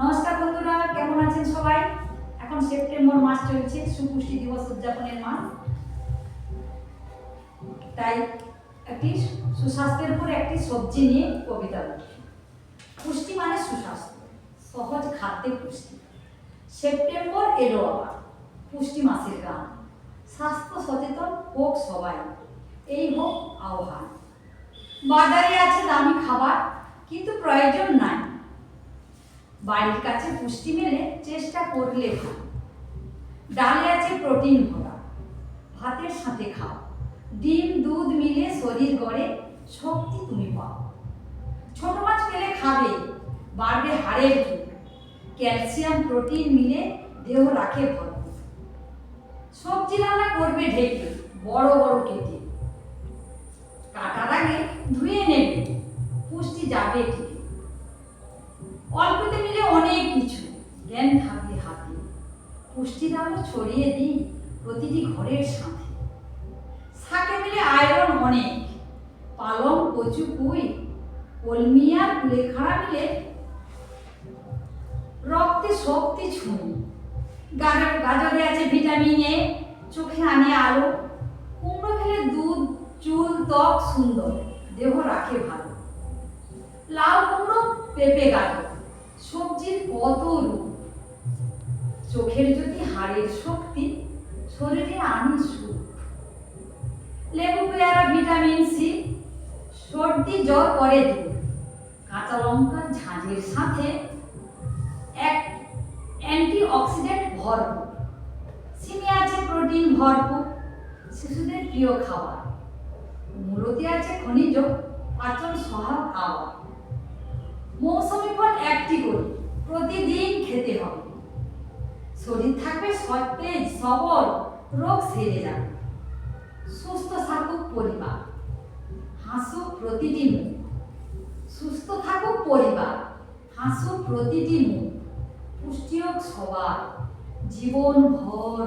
নমস্কার বন্ধুরা, কেমন আছেন সবাই? এখন সেপ্টেম্বর মাস চলছে, সুপুষ্টি দিবস উদযাপনের মাস। তাই একটি সুস্বাস্থ্যের উপর একটি সবজি নিয়ে কবিতা বলি পুষ্টি মানে সুস্বাস্থ্য, সহজ খাদ্যে পুষ্টি। সেপ্টেম্বর এলো আবার, পুষ্টি মাসের গান। স্বাস্থ্য সচেতন হোক সবাই, এই হোক আহ্বান। বাজারে আছে দামি খাবার, কিন্তু প্রয়োজন নাই। বাড়ির কাছে পুষ্টি মেলে, চেষ্টা করলে খাও। ডালে আছে প্রোটিন ভরা। ভাতের সাথে খাও। ডিম, দুধ মিলে শরীর গড়ে, শক্তি তুমি পাও। ছোট মাছ পেলে খাবে, বাড়বে হাড়ের জোর ক্যালসিয়াম, প্রোটিন মিলে দেহ রাখে ভরপুর। সবজি রান্না করবে ঢেকে, বড় বড় কেটে। কাটার আগে ধুয়ে নেবে। পুষ্টি যাবে ঠিক অল্পতে মিলে অনেক কিছু জ্ঞান থাকবে হাতে পুষ্টির আলো ছড়িয়ে দিই প্রতিটি ঘরের সাথে। শাকে মিলে আয়রন অনেক, পালং, কচু, পুই, কলমি আর কুলেখাড়া মিলে রক্তে শক্তি ছুঁই। গাজর গাজরে আছে ভিটামিন এ, চোখে আনে আলো, কুমড়ো খেলে দুধ, চুল, ত্বক সুন্দর, দেহ রাখে ভালো। লাউ কুমড়ো পেঁপে গাজর, সবজির কত রূপ? চোখের যদি হাড়ের শক্তি, শরীরে আনি সুখ লেবু, পেয়ারা, ভিটামিন সি, সর্দি, জ্বর করে দূর কাঁচা লঙ্কার ঝাঁঝের সাথে এক অ্যান্টি অক্সিডেন্ট ভরপুর। সিমে আছে প্রোটিন ভরপুর। শিশুদের প্রিয় খাবার। মূলতে আছে খনিজ পাচন সহায়ক খাবার। মৌসুমি ফল একটি করে। প্রতিদিন খেতে হবে। শরীর থাকবে সতেজ সবল, রোগ সেরে যাবে। সুস্থ থাকুক পরিবার, হাসুক প্রতিটি মুখ সুস্থ থাকুক পরিবার, হাসুক প্রতিটি মুখ পুষ্টি হোক সবার, জীবন ভর।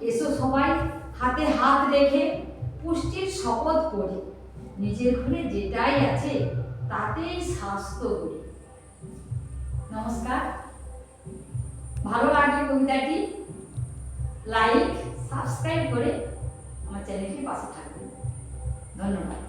এসো সবাই, হাতে হাত রেখে পুষ্টির শপথ করি। নিজের ঘরে যেটাই আছে, তাতেই স্বাস্থ্য করি। নমস্কার। ভালো লাগলে কবিতাটি লাইক সাবস্ক্রাইব করে আমার চ্যানেলটি পাশে থাকবেন। ধন্যবাদ।